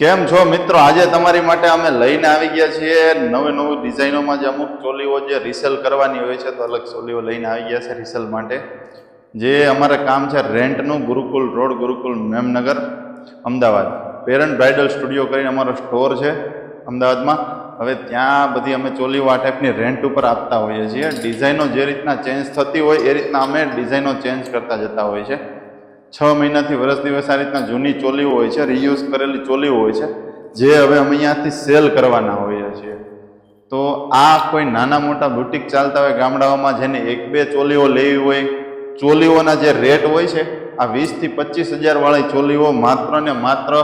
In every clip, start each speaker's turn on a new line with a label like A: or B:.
A: કેમ છો મિત્રો? આજે તમારી માટે અમે લઈને આવી ગયા છીએ નવી નવી ડિઝાઇનોમાં જે અમુક ચોલીઓ જે રિસેલ કરવાની હોય છે તો અલગ ચોલીઓ લઈને આવી ગયા છે રિસેલ માટે. જે અમારે કામ છે રેન્ટનું Gurukul road, Gurukul Memnagar, Ahmedabad. Parent bridal studio કરીને અમારો સ્ટોર છે અમદાવાદમાં. હવે ત્યાં બધી અમે ચોલીઓ આ ટાઈપની રેન્ટ ઉપર આપતા હોઈએ છીએ. ડિઝાઇનો જે રીતના ચેન્જ થતી હોય એ રીતના અમે ડિઝાઇનો ચેન્જ કરતા જતા હોઈએ છીએ. છ મહિનાથી વર્ષ દિવસ આ રીતના જૂની ચોલીઓ હોય છે રિયુઝ કરેલી ચોલીઓ હોય છે, જે હવે અમે અહીંયાથી સેલ કરવાના હોઈએ છીએ. તો આ કોઈ નાના મોટા બુટિક ચાલતા હોય ગામડાઓમાં જેને એક બે ચોલીઓ લેવી હોય, ચોલીઓના જે રેટ હોય છે, આ વીસથી પચીસ હજારવાળી ચોલીઓ માત્ર ને માત્ર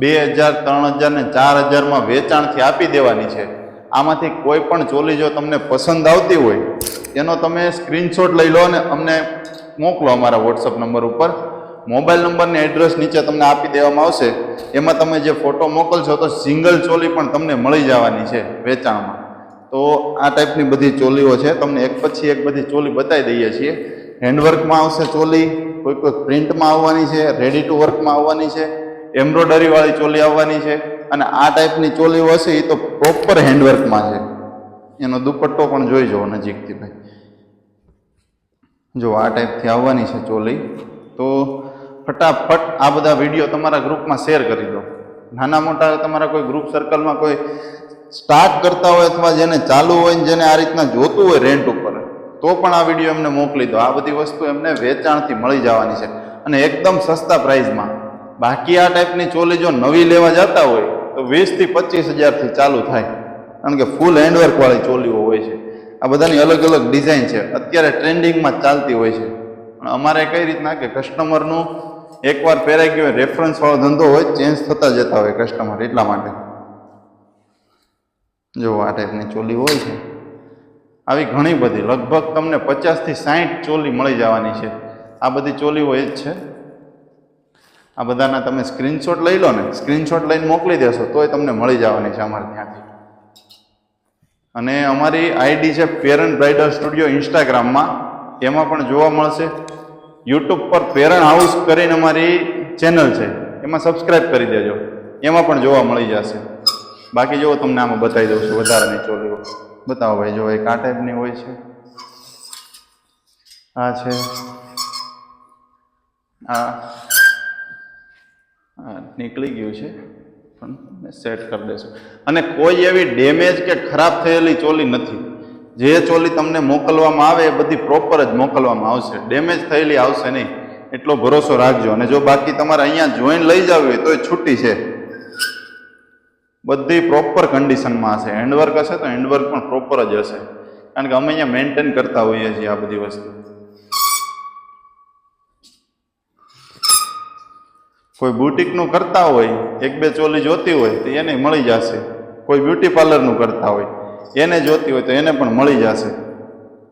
A: બે હજાર, ત્રણ હજાર ને ચાર હજારમાં વેચાણથી આપી દેવાની છે. આમાંથી કોઈ પણ ચોલી જો તમને પસંદ આવતી હોય, એનો તમે સ્ક્રીનશોટ લઈ લો અને અમને મોકલો અમારા વોટ્સઅપ નંબર ઉપર. મોબાઈલ નંબરને એડ્રેસ નીચે તમને આપી દેવામાં આવશે. એમાં તમે જે ફોટો મોકલશો તો સિંગલ ચોલી પણ તમને મળી જવાની છે વેચાણમાં. તો આ ટાઈપની બધી ચોલીઓ છે. તમને એક પછી એક બધી ચોલી બતાવી દઈએ છીએ. હેન્ડવર્કમાં આવશે ચોલી, કોઈ કોઈ પ્રિન્ટમાં આવવાની છે રેડી ટુ વર્કમાં આવવાની છે એમ્બ્રોડરીવાળી ચોલી આવવાની છે. અને આ ટાઈપની ચોલીઓ હશે એ તો પ્રોપર હેન્ડવર્કમાં છે. એનો દુપટ્ટો પણ જોઈ જુઓ નજીકથી ભાઈ. જો આ ટાઈપથી આવવાની છે ચોલી. તો ફટાફટ આ બધા વીડિયો તમારા ગ્રુપમાં શેર કરી દો. નાના મોટા તમારા કોઈ ગ્રુપ સર્કલમાં કોઈ સ્ટાર્ટ કરતા હોય અથવા જેને ચાલુ હોય ને જેને આ રીતના જોતું હોય રેન્ટ ઉપર, તો પણ આ વીડિયો એમને મોકલી દો. આ બધી વસ્તુ એમને વેચાણથી મળી જવાની છે. અને એકદમ સસ્તા પ્રાઇઝમાં. બાકી આ ટાઈપની ચોલી જો નવી લેવા જતા હોય, તો વીસથી પચીસ હજારથી ચાલુ થાય. કારણ કે ફૂલ હેન્ડવર્કવાળી ચોલીઓ હોય છે. આ બધાની અલગ અલગ ડિઝાઇન છે. અત્યારે ટ્રેન્ડિંગમાં ચાલતી હોય છે. પણ અમારે કઈ રીતના કે કસ્ટમરનું એકવાર પહેરાઈ ગયો રેફરન્સ વાળો ધંધો હોય ચેન્જ થતા જતા હોય કસ્ટમર એટલા માટે. જો આ ટાઈપની ચોલી હોય છે. આવી ઘણી બધી, લગભગ તમને પચાસથી સાઠ ચોલી મળી જવાની છે. આ બધી ચોલી હોય જ છે. આ બધાના તમે સ્ક્રીનશોટ લઈ લો ને સ્ક્રીનશોટ લઈને મોકલી દેશો, તોય તમને મળી જવાની છે અમારે ત્યાંથી. અને અમારી આઈડી છે પેરન્ટ બ્રાઇડલ સ્ટુડિયો ઇન્સ્ટાગ્રામમાં એમાં પણ જોવા મળશે. યુટ્યુબ પર પેરણ હાઉસ કરીને અમારી ચેનલ છે. એમાં સબસ્ક્રાઇબ કરી દેજો. એમાં પણ જોવા મળી જશે. બાકી જો તમને આમાં બતાવી દઉં છું વધારાની ચોલીઓ બતાવો ભાઈ, જો એક આ ટાઈપની હોય છે. આ છે. આ. નીકળી ગયું છે. પણ સેટ કરી દેશું. અને કોઈ એવી ડેમેજ કે ખરાબ થયેલી ચોલી નથી. જે ચોલી તમને મોકલવામાં આવે એ બધી પ્રોપર જ મોકલવામાં આવશે. ડેમેજ થયેલી આવશે નહીં. એટલો ભરોસો રાખજો. અને જો બાકી તમારે અહીંયા જોઈન લઈ જવી હોય તો એ છૂટી છે. બધી પ્રોપર કન્ડિશનમાં હશે. હેન્ડવર્ક હશે તો હેન્ડવર્ક પણ પ્રોપર જ હશે. કારણ કે અમે અહીંયા મેન્ટેન કરતા હોઈએ છીએ આ બધી વસ્તુ. કોઈ બુટિકનું કરતા હોય, એક બે ચોલી જોતી હોય તો એને મળી જશે. કોઈ બ્યુટી પાર્લરનું કરતા હોય. એને જોતી હોય તો એને પણ મળી જશે.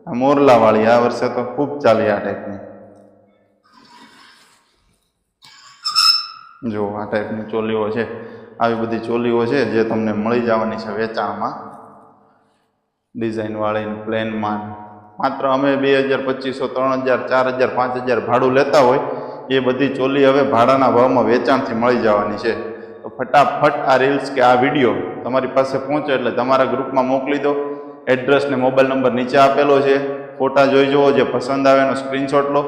A: આ મોરલાવાળી આ વર્ષે તો ખૂબ ચાલી આ ટાઈપની જો આ ટાઈપની ચોલીઓ છે. આવી બધી ચોલીઓ છે જે તમને મળી જવાની છે વેચાણમાં. ડિઝાઇનવાળી પ્લેનમાં માત્ર અમે બે હજાર પચીસો, ત્રણ હજાર, ચાર હજાર, પાંચ હજાર ભાડું લેતા હોય, એ બધી ચોલી હવે ભાડાના ભાવમાં વેચાણથી મળી જવાની છે. તો ફટાફટ આ રીલ્સ કે આ વીડિયો તમારી પાસે પહોંચે એટલે તમારા ગ્રુપમાં મોકલી દો. એડ્રેસ ને મોબાઈલ નંબર નીચે આપેલો છે. ફોટા જોઈ જુઓ, જે પસંદ આવે એનો સ્ક્રીનશોટ લો.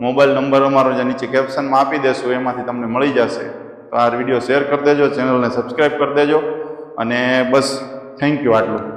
A: મોબાઈલ નંબર અમારો જે નીચે કેપ્શનમાં આપી દેશું, એમાંથી તમને મળી જશે. તો આ વીડિયો શેર કરી દેજો ચેનલને સબસ્ક્રાઈબ કરી દેજો. અને બસ થેન્ક યુ આટલું.